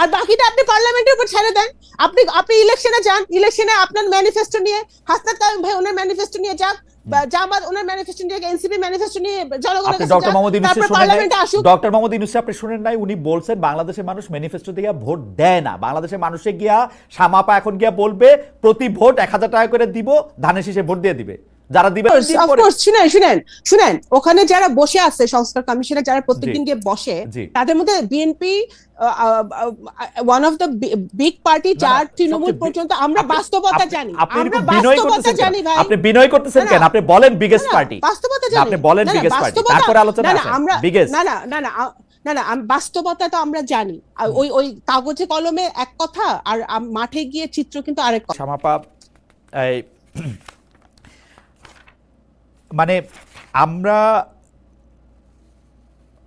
আর বাকিটা আপনি পার্লামেন্টের উপর ছেড়ে দেন। আপনি আপনি ইলেকশনে যান ইলেকশনে আপনার ম্যানিফেস্টো নিয়ে হাসনাত তামিম ভাই ওনার ম্যানিফেস্টো নিয়ে যাক জামাত ওনার ম্যানিফেস্টো নিয়ে এনসিপি ম্যানিফেস্টো নিয়ে জনগণের কাছে ডক্টর মোহাম্মদ তারপর শুনেন ডক্টর মোহাম্মদ ইউনুসে আপনি শুনেন নাই? উনি বলছেন বাংলাদেশের মানুষ ম্যানিফেস্টো দিয়ে ভোট দেয় না। বাংলাদেশের মানুষে গিয়া সামাপা এখন গিয়া বলবে প্রতি ভোট এক হাজার টাকা করে দিব ধানের শীষে ভোট দিয়ে দিবে। যারা দিবে শুনেন শুনেন শুনেন ওখানে যারা বসে আছে সংস্কার কমিশনে যারা প্রত্যেকদিন গিয়ে বসে তাদের মধ্যে BNP one of the big party না, তৃণমূল পর্যন্ত আমরা বাস্তবতা জানি। আমরা বাস্তবতা জানি ভাই। আপনি বিনয় করতেছেন কেন? আপনি বলেন বিগেস্ট পার্টি বাস্তবতা জানি। আপনি বলেন biggest বাস্তবতা- তারপরে আলোচনা না, না, আমরা biggest। না না না না না না বাস্তবতা তো আমরা জানি। ওই ওই কাগজে কলমে এক কথা আর মাঠে গিয়ে চিত্র কিন্তু আরেক কথা। মানে আমরা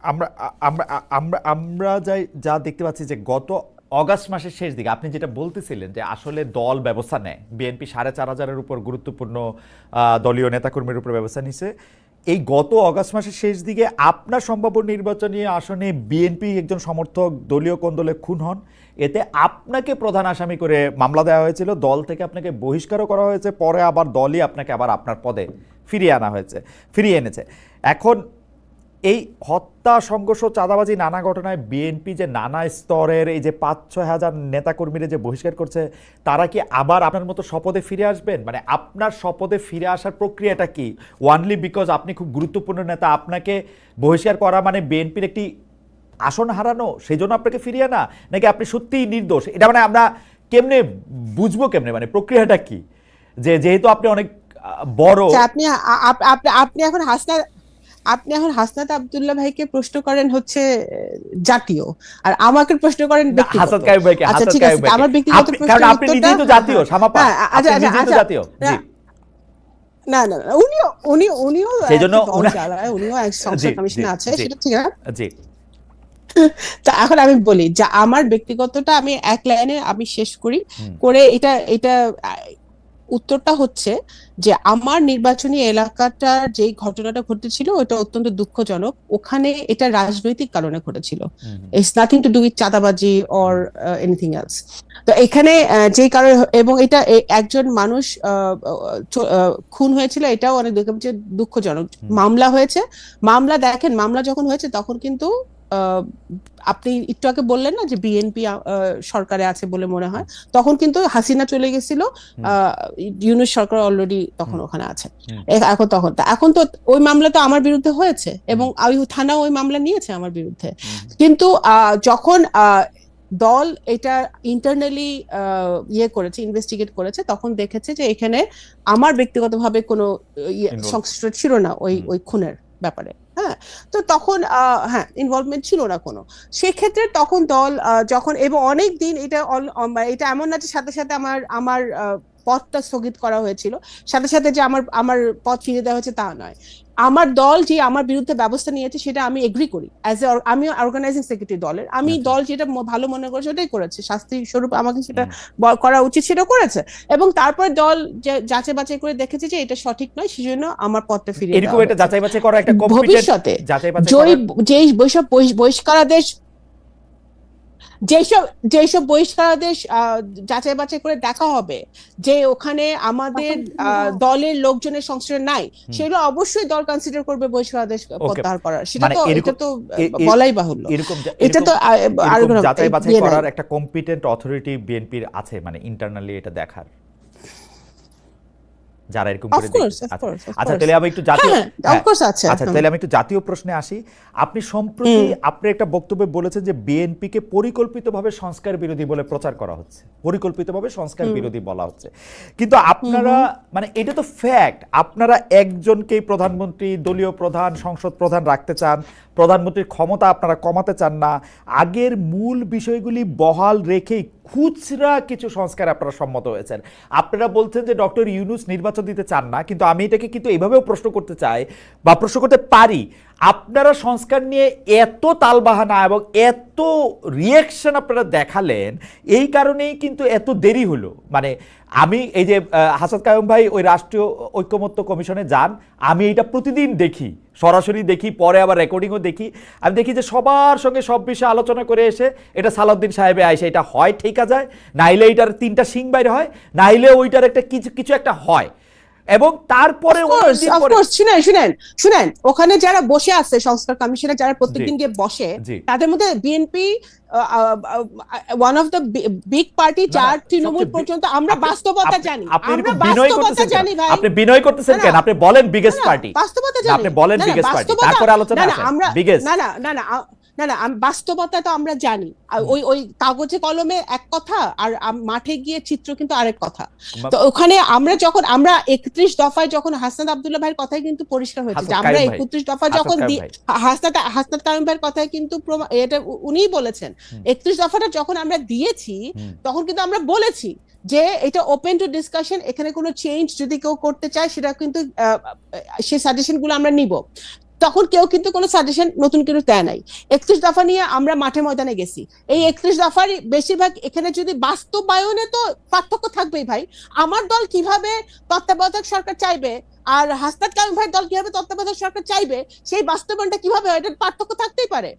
আমরা আমরা আমরা আমরা যাই, যা দেখতে পাচ্ছি যে গত অগাস্ট মাসের শেষ দিকে আপনি যেটা বলতেছিলেন যে আসলে দল ব্যবস্থা নেয়। বিএনপি সাড়ে চার হাজারের উপর গুরুত্বপূর্ণ দলীয় নেতাকর্মীর উপর ব্যবস্থা নিছে। এই গত অগাস্ট মাসের শেষ দিকে আপনার সম্ভাব্য নির্বাচনী আসনে বিএনপি একজন সমর্থক দলীয় কোন্দলে খুন হন? এতে আপনাকে প্রধান আসামি করে মামলা দেওয়া হয়েছিল। দল থেকে আপনাকে বহিষ্কারও করা হয়েছে। পরে আবার দলই আপনাকে আবার আপনার পদে ফিরিয়ে আনা হয়েছে, ফিরিয়ে এনেছে। এখন এই হত্যা সংঘর্ষ চাঁদাবাজি নানা ঘটনায় বিএনপি যে নানা স্তরের এই যে পাঁচ ছয় হাজার নেতাকর্মীরা যে বহিষ্কার করছে তারা কি আবার আপনার মতো শপথে ফিরে আসবেন? মানে আপনার শপথে ফিরে আসার প্রক্রিয়াটা কি? ওয়ানলি বিকজ আপনি খুব গুরুত্বপূর্ণ নেতা আপনাকে বহিষ্কার করা মানে বিএনপির একটি আসন হারানো সেই জন্য আপনাকে ফিরিয়ে আনা? নাকি আপনি সত্যিই নির্দোষ? এটা মানে আমরা কেমনে বুঝব কেমনে? মানে প্রক্রিয়াটা কি? যে যেহেতু আপনি অনেক বড়। আচ্ছা, আপনি আপনি- এখন হাসনাত আপনি এখন হাসনাত আব্দুল্লাহ ভাইকে প্রশ্ন করেন হচ্ছে জাতীয়। আর আমাকে প্রশ্ন করেন না, ব্যক্তিগত। ভাইকে আচ্ছা ঠিক আছে আমার ব্যক্তিগত কারণ আপনি নিজেই তো জাতীয় সামাপা। হ্যাঁ, আচ্ছা, আচ্ছা, আচ্ছা, জাতীয়। জি। না, না না না, উনিও উনি উনিও সেই জন্য একটা দল উনা- চালায়, উনিও এক সংসদ কমিশনে আছে সেটা ঠিক আছে জি। তা এখন আমি বলি যা আমার ব্যক্তিগতটা আমি এক লাইনে আমি শেষ করি করে এটা এটা উত্তরটা হচ্ছে যে আমার নির্বাচনী এলাকাটার যে ঘটনাটা ঘটেছিল ওটা অত্যন্ত দুঃখজনক। ওখানে এটা রাজনৈতিক কারণে ঘটেছিল। It's nothing to do with চাঁদাবাজি অর এনিথিং এলস তো এখানে আহ, যেই কারণে এবং এটা একজন মানুষ আহ, খুন হয়েছিল এটাও অনেক দুঃখ- দুঃখজনক। মামলা হয়েছে। মামলা দেখেন মামলা যখন হয়েছে তখন কিন্তু আপনি একটু আগে বললেন না যে বিএনপি সরকারে আছে বলে মনে হয়। তখন কিন্তু হাসিনা চলে গেছিল। ইউনুস সরকার অলরেডি তখন ওখানে আছে। এখন তখন এখন তো ওই মামলা তো আমার বিরুদ্ধে হয়েছে এবং ওই থানা ওই মামলা নিয়েছে আমার বিরুদ্ধে। কিন্তু আহ, যখন আহ, দল এটা ইন্টারনালি ইয়ে করেছে ইনভেস্টিগেট করেছে তখন দেখেছে যে এখানে আমার ব্যক্তিগতভাবে কোনো ইয়ে. সংশ্লিষ্ট ছিল না ওই। ওই খুনের। ব্যাপারে। হ্যাঁ তো তখন হ্যাঁ ইনভলভমেন্ট ছিল না কোনো। সেক্ষেত্রে তখন দল যখন, এবং অনেক দিন এটা এটা এমন না যে সাথে সাথে আমার আমার পথটা স্থগিত করা হয়েছিল। সাথে সাথে যে আমার আমার পথ ফিরে দেওয়া হয়েছে তা নয়। আমার দল যে আমার বিরুদ্ধে ব্যবস্থা নিয়েছে সেটা আমি এগ্রি করি। অ্যাজ এ আমি অর্গানাইজিং সেক্রেটারি দলের। আমি। দল যেটা ভালো মনে করে সেটাই করেছে। শাস্তি স্বরূপ আমাকে সেটা করা উচিত সেটা করেছে। এবং তারপর দল যে- যাচাই বাছাই করে দেখেছে যে এটা সঠিক নয় সেই জন্য আমার পথটা ফিরে এরকম একটা যাচাই বাছাই করা একটা ভবিষ্যতে যেই যেই বহিষ্কারাদেশ যেসব যেসব বহিষ্কারাদেশ আহ, যাচাই বাছাই করে দেখা হবে যে ওখানে আমাদের আহ, দলের লোকজনের সংশ্রয় নাই সেগুলো অবশ্যই দল কনসিডার করবে বহিষ্কারাদেশ প্রত্যাহার করার। সেটা মানে তো এটা তো বলাই বাহুল্য। এটা তো যাচাই বাছাই ইয়ে করার একটা কম্পিটেন্ট অথরিটি বিএনপির আছে মানে ইন্টারনালি এটা দেখার। যারা এরকম করে আচ্ছা, আচ্ছা. তাহলে আমি একটু জাতীয় হ্যাঁ, হ্যাঁ, আছে, আচ্ছা তাহলে আমি একটু জাতীয় প্রশ্নে আসি। আপনি সম্প্রতি আপনি একটা বক্তব্যে বলেছেন যে বিএনপিকে পরিকল্পিতভাবে সংস্কার বিরোধী বলে প্রচার করা হচ্ছে। পরিকল্পিতভাবে সংস্কার বিরোধী বলা হচ্ছে। কিন্তু আপনারা মানে এটা তো ফ্যাক্ট আপনারা একজনকেই প্রধানমন্ত্রী দলীয় প্রধান সংসদ প্রধান রাখতে চান প্রধানমন্ত্রীর ক্ষমতা আপনারা কমাতে চান না আগের মূল বিষয়গুলি বহাল রেখেই খুচরা কিছু সংস্কার আপনারা সম্মত হয়েছেন। আপনারা বলছেন যে ডক্টর ইউনুস নির্বাচন দিতে চান না, কিন্তু আমি এটাকে কিন্তু এভাবেও প্রশ্ন করতে চাই বা প্রশ্ন করতে পারি, আপনারা সংস্কার নিয়ে এত তালবাহানা এবং এত রিয়াকশন আপনারা দেখালেন, এই কারণেই কিন্তু এত দেরি হলো। মানে আমি এই যে হাসাদ কায়ুম ভাই ওই রাষ্ট্রীয় ঐক্যমত্য কমিশনে যান, আমি এটা প্রতিদিন দেখি, সরাসরি দেখি, পরে আবার রেকর্ডিংও দেখি। আমি দেখি যে সবার সঙ্গে সব বিষয়ে আলোচনা করে এসে এটা সালাউদ্দিন সাহেবে আইসে, এটা হয়, ঠিকা যায়, নাইলে এটার তিনটা সিং বাইরে হয়, নাইলে ওইটার একটা কিছু কিছু একটা হয়। এবং তারপরে শুনেন শুনেন শুনেন ওখানে যারা বসে আছে সংস্কার কমিশনে যারা প্রত্যেকদিন গিয়ে বসে তাদের মধ্যে BNP one of the big party না, তৃণমূল পর্যন্ত আমরা বাস্তবতা জানি। আমরা বাস্তবতা জানি ভাই। আপনি বিনয় করতেছেন কেন? আপনি বলেন বিগেস্ট পার্টি বাস্তবতা জানি। আপনি বলেন party, বাস্তবতা- তারপরে আলোচনায় না, না, আসেন। আমরা Biggest। না না না না না না বাস্তবতা তো আমরা জানি। ওই ওই কাগজে কলমে এক কথা আর মাঠে গিয়ে চিত্র কিন্তু আরেক কথা। তো ওখানে আমরা যখন আমরা একত্রিশ দফায় যখন হাসনাত আবদুল্লাহ ভাইয়ের কথাই কিন্তু পরিষ্কার হয়েছে যে আমরা একত্রিশ দফা যখন কায়ুম দি- ভাই। হাসনাত হাসনাত কায়ুম ভাইয়ের কথাই কিন্তু এটা উনিই বলেছেন। একত্রিশ দফাটা যখন আমরা দিয়েছি তখন কিন্তু আমরা বলেছি যে এটা ওপেন টু ডিসকাশন এখানে কোনো চেঞ্জ যদি কেউ করতে চায় সেটা কিন্তু সেই সাজেশনগুলো আমরা নিব। তখন কেউ কিন্তু কোনো সাজেশন নতুন কিছু দেয় নাই। একত্রিশ দফা নিয়ে আমরা মাঠে ময়দানে গেছি। এই একত্রিশ দফার বেশিরভাগ এখানে যদি বাস্তবায়নে তো পার্থক্য থাকবেই ভাই। আমার দল কীভাবে তত্ত্বাবধায়ক সরকার চাইবে আর হাসনাত কামিম ভাইয়ের দল কীভাবে তত্ত্বাবধায়ক সরকার চাইবে সেই বাস্তবায়নটা কীভাবে হয় এটার পার্থক্য থাকতেই পারে।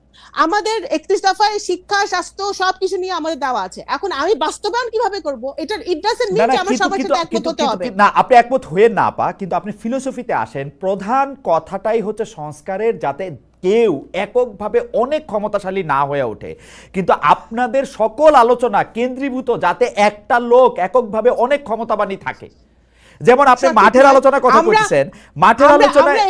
আমাদের একত্রিশ দফায় শিক্ষা স্বাস্থ্য সবকিছু নিয়ে আমাদের দেওয়া আছে। এখন আমি বাস্তবায়ন কীভাবে করব এটার ইট ডাজন্ট না মিন যে আমার সবার সাথে একমত হতে হবে। না আপনি একমত হয়ে না পা কিন্তু আপনি ফিলোসফিতে আসেন প্রধান কথাটাই হচ্ছে সংস্কারের যাতে কেউ এককভাবে অনেক ক্ষমতাশালী না হয়ে ওঠে। কিন্তু আপনাদের সকল আলোচনা কেন্দ্রীভূত যাতে একটা লোক এককভাবে অনেক ক্ষমতাবানই থাকে। যেমন আপনি মাঠের। আলোচনা কথা বলছেন মাঠের আলোচনায়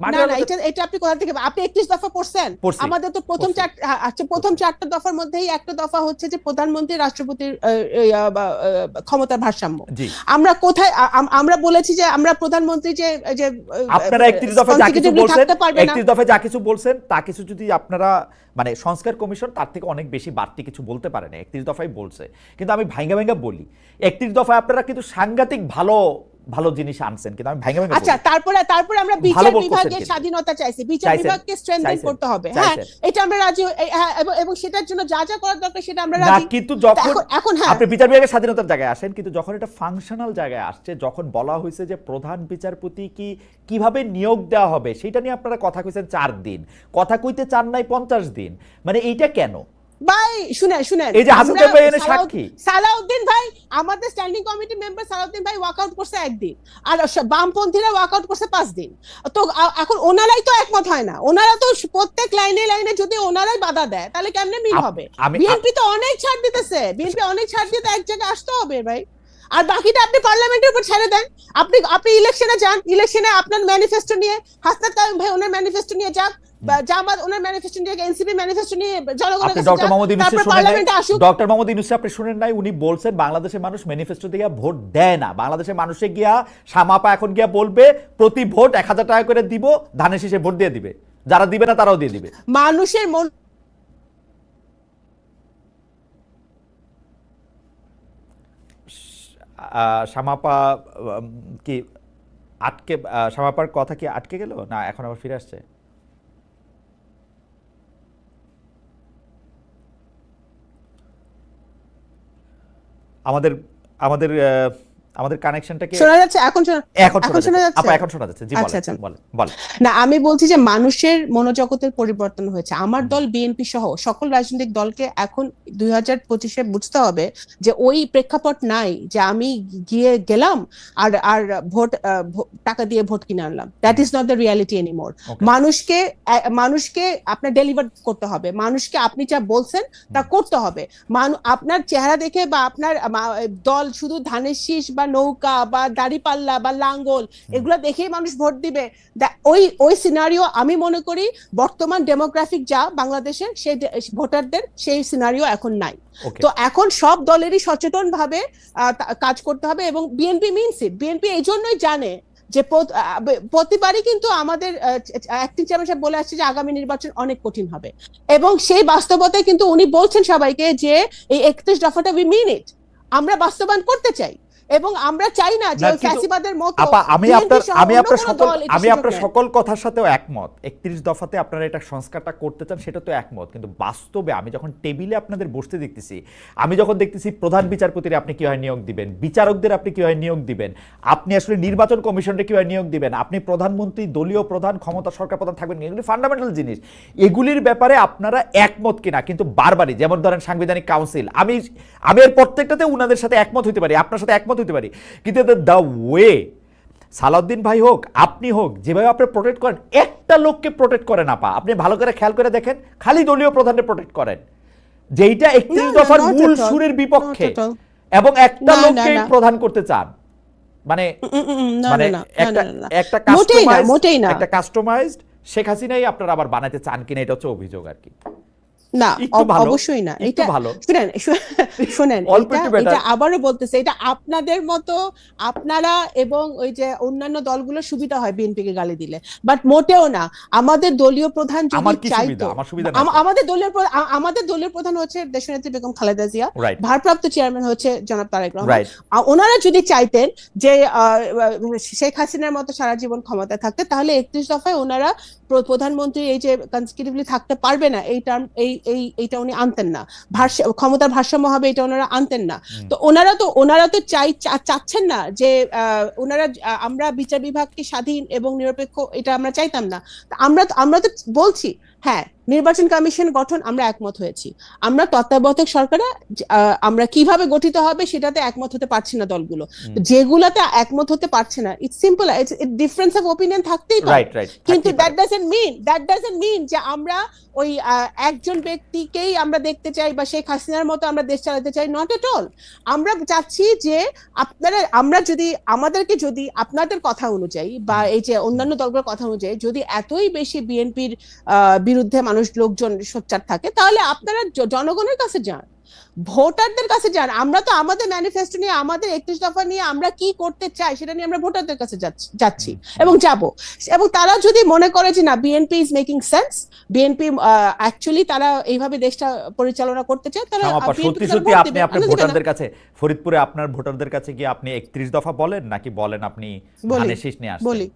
না না এটা এটা আপনি কোথা থেকে আপনি একত্রিশ দফা পড়ছেন আমাদের তো প্রথম চার আচ্ছা প্রথম চারটা দফার মধ্যেই একটা দফা হচ্ছে যে প্রধানমন্ত্রী রাষ্ট্রপতির আহ, এই, আহ, বা, আহ, ক্ষমতার ভারসাম্য। আমরা কোথায় আমরা বলেছি যে আমরা প্রধানমন্ত্রী যে যে আপনারা একত্রিশ দফা যা কিছু বলছেন দফা যা কিছু তা কিছু যদি আপনারা মানে সংস্কার কমিশন তার থেকে অনেক বেশি বাড়তি কিছু বলতে পারে না একত্রিশ দফায় বলছে। কিন্তু আমি ভাঙ্গা ভাঙ্গা বলি একত্রিশ দফায় আপনারা কিন্তু সাংঘাতিক ভালো ভালো জিনিস আনছেন কিন্তু আমি ভাঙ্গা ভাঙ্গা আচ্ছা তারপরে তারপরে আমরা বিচার বিভাগের স্বাধীনতা চাইছি বিচার বিভাগকে স্ট্রেংথেন করতে হবে। হ্যাঁ এটা আমরা রাজি হ্যাঁ, এবং- সেটার জন্য যা যা করার দরকার সেটা আমরা রাজি কিন্তু যখন এখন হ্যাঁ। আপনি বিচার বিভাগের স্বাধীনতার জায়গায় আসেন কিন্তু যখন এটা ফাংশনাল জায়গায় আসছে যখন বলা হয়েছে যে প্রধান বিচারপতি কি কীভাবে নিয়োগ দেওয়া হবে সেটা নিয়ে আপনারা কথা কইছেন চার দিন। কথা কইতে চান নাই পঞ্চাশ দিন। মানে এইটা কেন? ভাই শুনেন শুনেন। এই যে ভাই এনে সাক্ষী। সালাউদ্দিন ভাই আমাদের স্ট্যান্ডিং কমিটি মেম্বার সালাউদ্দিন ভাই ওয়াকআউট করছে একদিন। আর বামপন্থীরা ওয়াকআউট করছে পাঁচ দিন। তো এখন ওনারাই তো একমত হয় না। ওনারা তো প্রত্যেক লাইনে লাইনে যদি ওনারাই বাধা দেয় তাহলে কেমনে মিল হবে? বিএনপি তো অনেক ছাড় দিতেছে। বিএনপি অনেক ছাড় দিতে এক জায়গায় আসতে হবে ভাই। আর বাকিটা আপনি পার্লামেন্টের উপর ছেড়ে দেন। আপনি আপনি ইলেকশনে যান। ইলেকশনে আপনার ম্যানিফেস্টো নিয়ে হাসনাত কায়ুম ভাই ওনার ম্যানিফেস্টো নিয়ে বা জামাত ওনার ম্যানিফেস্টো নিয়ে এনসিপি ম্যানিফেস্টো নিয়ে জনগণের আপনি কাছে ডক্টর যাক, মোহাম্মদ ইউনুসের তারপর শুনেন নাই। পার্লামেন্টে আসুক। ডক্টর মোহাম্মদ ইউনুসে আপনি শুনেন নাই উনি বলছেন বাংলাদেশের মানুষ ম্যানিফেস্টো দিয়ে ভোট দেয় না। বাংলাদেশের মানুষে গিয়া সামাপা এখন গিয়া বলবে প্রতি ভোট এক হাজার টাকা করে দিব ধানের শীষে ভোট দিয়ে দিবে। যারা দিবে না তারাও দিয়ে দিবে। মানুষের মন কি আটকে আহ, শামাপার কথা কি আটকে গেল? না এখন আবার ফিরে আসছে। আমাদের আমাদের আমাদের কানেকশনটা কি শোনা যাচ্ছে? এখন এখন শোনা যাচ্ছে? আপা এখন শোনা যাচ্ছে। জি আচ্ছা, আচ্ছা। বলেন বলেন। না আমি বলছি যে মানুষের মনোজগতের পরিবর্তন হয়েছে। আমার দল বিএনপি সহ সকল রাজনৈতিক দলকে এখন দুই হাজার পঁচিশে বুঝতে হবে যে ওই প্রেক্ষাপট নাই যে আমি গিয়ে গেলাম আর আর ভোট টাকা দিয়ে ভোট কিনে আনলাম। That is not the reality anymore. মানুষকে মানুষকে আপনার ডেলিভার করতে হবে। মানুষকে আপনি যা বলছেন তা করতে হবে। মানু- আপনার চেহারা দেখে বা আপনার দল শুধু ধানের শীষ বা নৌকা বা দাড়িপাল্লা বা লাঙ্গল এগুলো দেখেই মানুষ ভোট দিবে। ওই ওই সিনারিও আমি মনে করি বর্তমান ডেমোগ্রাফিক যা বাংলাদেশের সেই ভোটারদের সেই সিনারিও এখন নাই। তো এখন সব দলেরই সচেতন ভাবে কাজ করতে হবে এবং বিএনপি মিনস ইট বিএনপি এই জন্যই জানে যে প্রতিবারই কিন্তু আমাদের অ্যাক্টিং চেয়ারম্যান সাহেব বলে আসছে যে আগামী নির্বাচন অনেক কঠিন হবে। এবং সেই বাস্তবতায় কিন্তু উনি বলছেন সবাইকে যে এই একত্রিশ দফাটা উই মিন ইট আমরা বাস্তবায়ন করতে চাই। এবং আমরা চাই না যে ফ্যাসিবাদের মতো আপা আমি আপনার আমি আপনার সকল আমি আপনার সকল কথার সাথেও একমত। একত্রিশ দফাতে আপনারা এটা সংস্কারটা করতে চান সেটা তো একমত। কিন্তু বাস্তবে আমি যখন টেবিলে আপনাদের বসতে দেখতেছি আমি যখন দেখতেছি প্রধান বিচারপতির আপনি কীভাবে নিয়োগ দিবেন বিচারকদের আপনি কীভাবে নিয়োগ দিবেন আপনি আসলে নির্বাচন কমিশনকে কীভাবে নিয়োগ দিবেন আপনি প্রধানমন্ত্রী দলীয় প্রধান ক্ষমতা সরকার প্রধান থাকবেন এগুলি ফান্ডামেন্টাল জিনিস। এগুলির ব্যাপারে আপনারা একমত কিনা কিন্তু বারবারই যেমন ধরেন সাংবিধানিক কাউন্সিল আমি আমি এর প্রত্যেকটাতে উনাদের সাথে একমত হতে পারি আপনার সাথে একমত হতে পারি। কিন্তু দ্য ওয়ে সালাউদ্দিন ভাই হোক আপনি হোক যেভাবে আপনি প্রোটেক্ট করেন একটা লোককে প্রোটেক্ট করেন আপা আপনি ভালো করে খেয়াল করে দেখেন খালি দলীয় প্রধানকে প্রোটেক্ট করেন। যেইটা একত্রিশ দফার মূল সুরের বিপক্ষে. এবং একটা লোককে প্রধান করতে চান। মানে মানে একটা। একটা কাস্টমাইজড একটা কাস্টমাইজড শেখ হাসিনাই আপনারা আবার বানাতে চান কিনা এটা হচ্ছে অভিযোগ আর কি। না অবশ্যই না। এটা ভালো। শুনেন শুনেন এটা আবারও বলতেছে এটা আপনাদের মতো আপনারা এবং ওই যে অন্যান্য দলগুলো সুবিধা হয় বিএনপি কে গালি দিলে। বাট মোটেও না আমাদের দলীয় প্রধান যদি? চাইতো। আমাদের দলীয় আমাদের দলীয় প্রধান হচ্ছে দেশনেত্রী বেগম খালেদা জিয়া। ভারপ্রাপ্ত চেয়ারম্যান হচ্ছে জনাব তারেক রহমান। ওনারা যদি চাইতেন যে শেখ হাসিনার মতো সারা জীবন ক্ষমতায় থাকতে তাহলে একত্রিশ দফায় ওনারা প্র- প্রধানমন্ত্রী এই যে কনসিকিউটিভলি থাকতে পারবে না এই টার্ম এই এই এইটা উনি আনতেন না। ভারসা ক্ষমতার ভারসাম্য হবে এটা ওনারা আনতেন না। তো ওনারা তো ওনারা তো চাই চাচ্ছেন না যে আহ, ওনারা আমরা বিচার বিভাগকে স্বাধীন এবং নিরপেক্ষ এটা আমরা চাইতাম না। আমরা আমরা তো বলছি হ্যাঁ নির্বাচন কমিশন গঠন আমরা একমত হয়েছি। আমরা তত্ত্বাবধায়ক সরকারে আমরা কীভাবে গঠিত হবে সেটাতে একমত হতে পারছি না দলগুলো। যেগুলাতে একমত হতে পারছে না it's simple it's difference of opinion থাকতেই পারে। রাইট রাইট কিন্তু that doesn't mean that doesn't mean যে আমরা ওই একজন ব্যক্তিকেই আমরা দেখতে চাই বা শেখ হাসিনার মতো আমরা দেশ চালাতে চাই নট এট অল আমরা চাচ্ছি যে আপনারা আমরা যদি আমাদেরকে যদি আপনাদের কথা অনুযায়ী বা এই যে অন্যান্য দলগুলোর কথা অনুযায়ী যদি এতই বেশি বিএনপির বিরুদ্ধে মানুষ লোকজন সোচ্চার থাকে তাহলে আপনারা জনগণের কাছে যান ভোটারদের কাছে যান। আমরা তো আমাদের ম্যানিফেস্টো নিয়ে আমাদের একত্রিশ দফা নিয়ে আমরা কি করতে চাই সেটা নিয়ে আমরা ভোটারদের কাছে যাচ্ছি এবং যাব। এবং তারা যদি মনে করে যে না BNP is making sense BNP actually তারা এইভাবে দেশটা পরিচালনা করতে চায় তারা সত্যি সত্যি আপনি আপনার ভোটারদের কাছে ফরিদপুরে আপনার ভোটারদের কাছে কি আপনি একত্রিশ দফা বলেন নাকি বলেন আপনি বলি, ধানের নিয়ে আসছেন? বলি।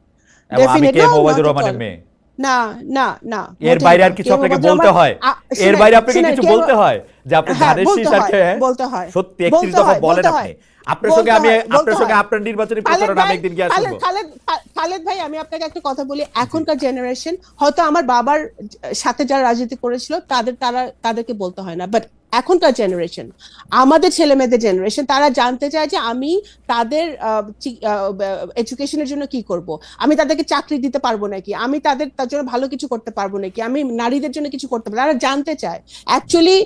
no, মোবাইদুর রহমানের মেয়ে। না না না। এর বাইরে না। আর কিছু আপনাকে বলতে বলতে হয়। এর বাইরে আপনাকে কিছু বলতে হয়? যে আপনি ধানের শীষ আর কে- বলতে। সত্যি একত্রিশ বলতে দফা বলেন আপনি আপনার সঙ্গে আমি আপনার সঙ্গে আপনার নির্বাচনী খালেদ প্রচারণা আমি একদিন গিয়ে খালেদ খালেদ খালেদ ভাই আমি আপনাকে একটা কথা বলি। এখনকার জেনারেশন হয়তো আমার বাবার সাথে যারা রাজনীতি করেছিল তাদের তারা তাদেরকে বলতে হয় না বাট এখনকার জেনারেশন আমাদের ছেলে মেয়েদের জেনারেশন তারা জানতে চায় যে আমি তাদের এডুকেশনের জন্য কি করব? আমি তাদেরকে চাকরি দিতে পারব নাকি? আমি তাদের তার জন্য ভালো কিছু করতে পারব নাকি? আমি নারীদের জন্য কিছু করতে পারব? তারা জানতে চায়। অ্যাকচুয়ালি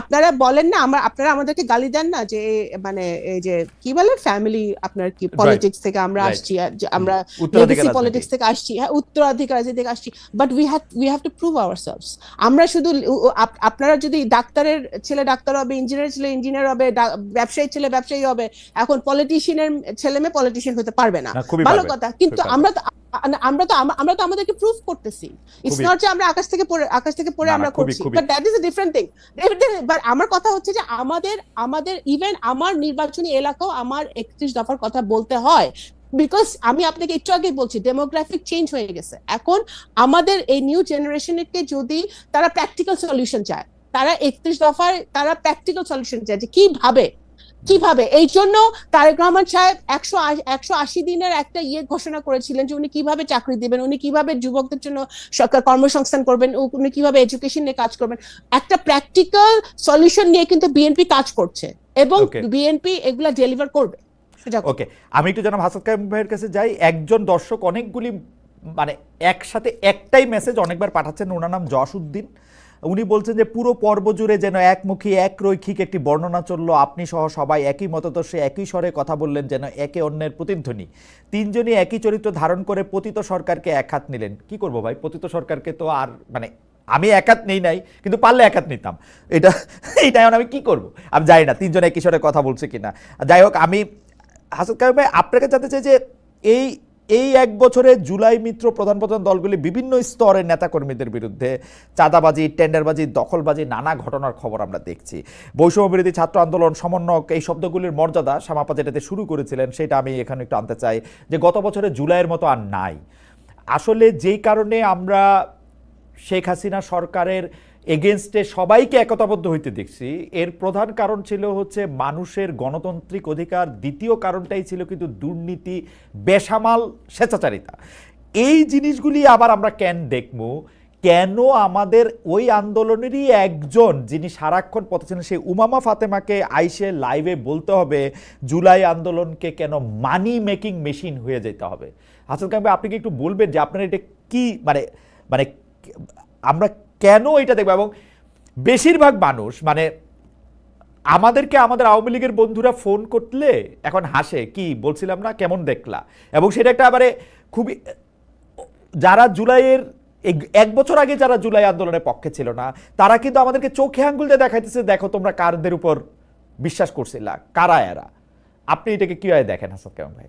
আপনারা বলেন না আমরা আপনারা আমাদেরকে গালি দেন না যে মানে এই যে কি বলে ফ্যামিলি আপনার কি পলিটিক্স থেকে আমরা আসছি আমরা লেগেসি পলিটিক্স থেকে আসছি হ্যাঁ উত্তরাধিকার থেকে আসছি। But we have we have to prove ourselves আমরা শুধু আপনারা যদি ডাক্তারের ছেলে ডাক্তার হবে ইঞ্জিনিয়ার ছেলে ইঞ্জিনিয়ার হবে ব্যবসায়ী ছেলে ব্যবসায়ী হবে এখন পলিটিশিয়ানের ছেলে মেয়ে পলিটিশিয়ান হতে পারবে না। ভালো কথা। কিন্তু আমরা তো আমরা তো আমরা তো আমাদেরকে প্রুভ করতেছি। ইটস নট যে আমরা আকাশ থেকে পড়ে আকাশ থেকে পড়ে আমরা করছি but that is a different thing but আমার কথা হচ্ছে যে আমাদের আমাদের ইভেন আমার নির্বাচনী এলাকাও আমার একত্রিশ দফার কথা বলতে হয়। বিকজ আমি আপনাকে একটু আগেই বলছি ডেমোগ্রাফিক চেঞ্জ হয়ে গেছে। এখন আমাদের এই নিউ জেনারেশনকে যদি তারা প্র্যাকটিক্যাল সলিউশন চায় তারা একত্রিশ দফার তারা প্র্যাকটিক্যাল সলিউশন চায় যে কীভাবে কীভাবে এই জন্য তারেক রহমান সাহেব একশো একশো আশি দিনের একটা ইয়ে ঘোষণা করেছিলেন যে উনি কীভাবে চাকরি দিবেন উনি কীভাবে যুবকদের জন্য সরকার কর্মসংস্থান করবেন উনি কীভাবে এডুকেশন নিয়ে কাজ করবেন। একটা প্র্যাকটিক্যাল সলিউশন নিয়ে কিন্তু বিএনপি কাজ করছে এবং বিএনপি এগুলা ডেলিভার করবে। ওকে আমি একটু জানাব হাসান কাইম ভাইয়ের কাছে যাই একজন দর্শক অনেকগুলি মানে একসাথে একটাই মেসেজ অনেকবার পাঠাচ্ছেন ওনার নাম জসউদ্দিন উনি বলছেন যে পুরো পর্ব জুড়ে যেন একমুখী এক রৈখিক একটি বর্ণনা চলল। আপনি সহ সবাই একই মতদর্শে একই স্বরে কথা বললেন যেন একে অন্যের প্রতিধ্বনি। তিনজনই একই চরিত্র ধারণ করে পতিত সরকারকে এক হাত নিলেন। কি করব ভাই? পতিত সরকারকে তো আর মানে আমি একাত নেই নাই, কিন্তু পারলে একাত নিতাম। এটা এটা এখন আমি কি করব? আমি জানি না তিনজন একই স্বরে কথা বলছে কিনা। যাই হোক, আমি, হাসান কাইম ভাই আপনাকে জানতে চাই যে এই এই এক বছরে জুলাই মিত্র প্রধান প্রধান দলগুলি বিভিন্ন স্তরের নেতাকর্মীদের বিরুদ্ধে চাঁদাবাজি, টেন্ডারবাজি, দখলবাজি, নানা ঘটনার খবর আমরা দেখছি। বৈষম্য বিরোধী ছাত্র আন্দোলন, সমন্বয়ক, এই শব্দগুলির মর্যাদা শ্যামাপা যেটাতে শুরু করেছিলেন, সেটা আমি এখানে একটু আনতে চাই যে গত বছরে জুলাইয়ের মতো আর নাই। আসলে যেই কারণে আমরা শেখ হাসিনা সরকারের এগেনস্টে সবাইকে একতাবদ্ধ হইতে দেখছি। এর প্রধান কারণ ছিল হচ্ছে মানুষের গণতান্ত্রিক অধিকার। দ্বিতীয় কারণটাই ছিল কিন্তু দুর্নীতি, বেসামাল, স্বেচ্ছাচারিতা। এই জিনিসগুলি আবার আমরা কেন দেখব? কেন আমাদের ওই আন্দোলনেরই একজন যিনি সারাক্ষণ পথে ছিলেন, সেই উমামা ফাতেমাকে আইসে লাইভে বলতে হবে, জুলাই আন্দোলনকে কেন মানি মেকিং মেশিন হয়ে যেতে হবে? হাসান কামবে আপনি কি একটু বলবেন যে আপনার এটা কি মানে মানে আমরা কেন এটা দেখব? এবং বেশিরভাগ মানুষ মানে আমাদেরকে আমাদের আওয়ামী লীগের বন্ধুরা ফোন করলে এখন হাসে, কি বলছিলাম না? কেমন দেখলা? এবং সেটা একটা আবারে খুবই, যারা জুলাইয়ের এক- বছর আগে যারা জুলাই আন্দোলনের পক্ষে ছিল না, তারা কিন্তু আমাদেরকে চোখে আঙ্গুল দিয়ে দেখাইতেছে, দেখো তোমরা কারদের উপর বিশ্বাস করছিলা? কারা এরা? আপনি এটাকে কীভাবে দেখেন, হাসান কেমন ভাই?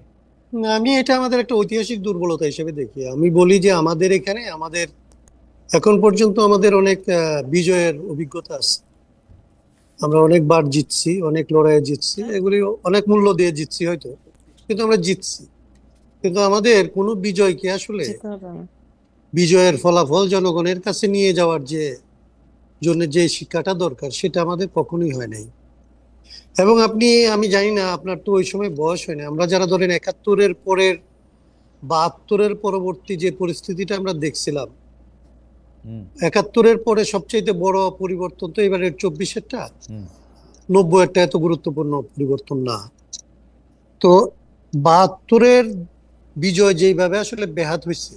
আমি এটা আমাদের একটা ঐতিহাসিক দুর্বলতা হিসেবে দেখি। আমি বলি যে আমাদের এখানে আমাদের এখন পর্যন্ত আমাদের অনেক বিজয়ের অভিজ্ঞতা আছে। আমরা অনেকবার জিতছি অনেক লড়াইয়ে জিতছি এগুলি অনেক মূল্য দিয়ে জিতছি হয়তো কিন্তু আমরা জিতছি। কিন্তু আমাদের কোনো বিজয়কে আসলে। বিজয়ের ফলাফল জনগণের কাছে নিয়ে যাওয়ার যে জন্য যে শিক্ষাটা দরকার সেটা আমাদের কখনোই হয় নাই। এবং আপনি আমি জানি না আপনার তো ওই সময় বয়স হয় না আমরা যারা ধরেন একাত্তরের পরের বাহাত্তরের পরবর্তী যে পরিস্থিতিটা আমরা দেখছিলাম একাত্তরের পরে সবচেয়ে বড় পরিবর্তন তো এবারের চব্বিশেরটা। নব্বইয়েরটা এত গুরুত্বপূর্ণ পরিবর্তন না। তো বাহাত্তরের বিজয় যেইভাবে আসলে ব্যাহাত হয়েছে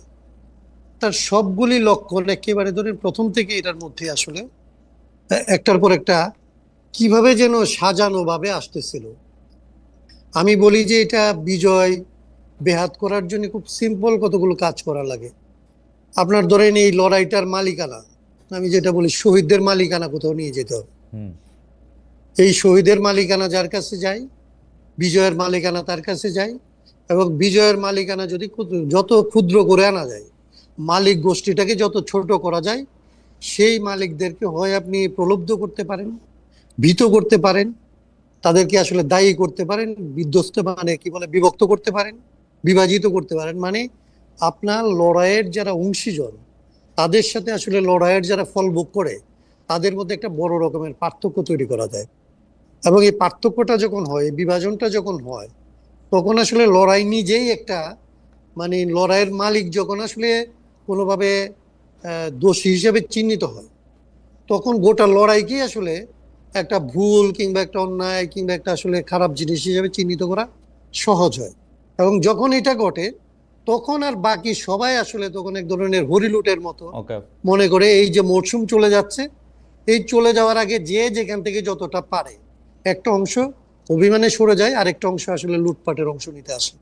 তার সবগুলি লক্ষণ একেবারে ধরেন প্রথম থেকে এটার মধ্যে আসলে একটার পর একটা কীভাবে যেন সাজানো ভাবে আসতেছিল। আমি বলি যে এটা বিজয় বেহাত করার জন্য খুব সিম্পল কতগুলো কাজ করা লাগে। আপনার ধরেন এই লড়াইটার মালিকানা আমি যেটা বলি শহীদদের মালিকানা কোথাও নিয়ে যেতে হবে। হুম, এই শহীদের মালিকানা যার কাছে যায় বিজয়ের মালিকানা তার কাছে যায় এবং বিজয়ের মালিকানা যদি যত ক্ষুদ্র করে আনা যায় মালিক গোষ্ঠীটাকে যত ছোট করা যায় সেই মালিকদেরকে হয় আপনি প্রলুব্ধ করতে পারেন ভীত করতে পারেন তাদেরকে আসলে দায়ী করতে পারেন বিধ্বস্ত মানে কি বলে বিভক্ত করতে পারেন বিভাজিত করতে পারেন মানে আপনার লড়াইয়ের যারা অংশীজন, তাদের সাথে আসলে লড়াইয়ের যারা ফল ভোগ করে, তাদের মধ্যে একটা বড় রকমের পার্থক্য তৈরি করা যায়। এবং এই পার্থক্যটা যখন হয় বিভাজনটা যখন হয়, তখন আসলে লড়াই নিজেই একটা মানে লড়াইয়ের মালিক যখন আসলে কোনোভাবে দোষী হিসেবে চিহ্নিত হয়, তখন গোটা লড়াইকেই আসলে একটা ভুল কিংবা একটা অন্যায় কিংবা একটা আসলে খারাপ জিনিস হিসেবে চিহ্নিত করা সহজ হয়। এবং যখন এটা ঘটে তখন আর বাকি সবাই আসলে তখন এক ধরনের হরিলুটের মতো। মনে করে এই যে মরশুম চলে যাচ্ছে এই চলে যাওয়ার আগে যে যেখান থেকে যতটা পারে একটা অংশ অভিমানে সরে যায় আরেকটা অংশ আসলে লুটপাটের অংশ নিতে আসে।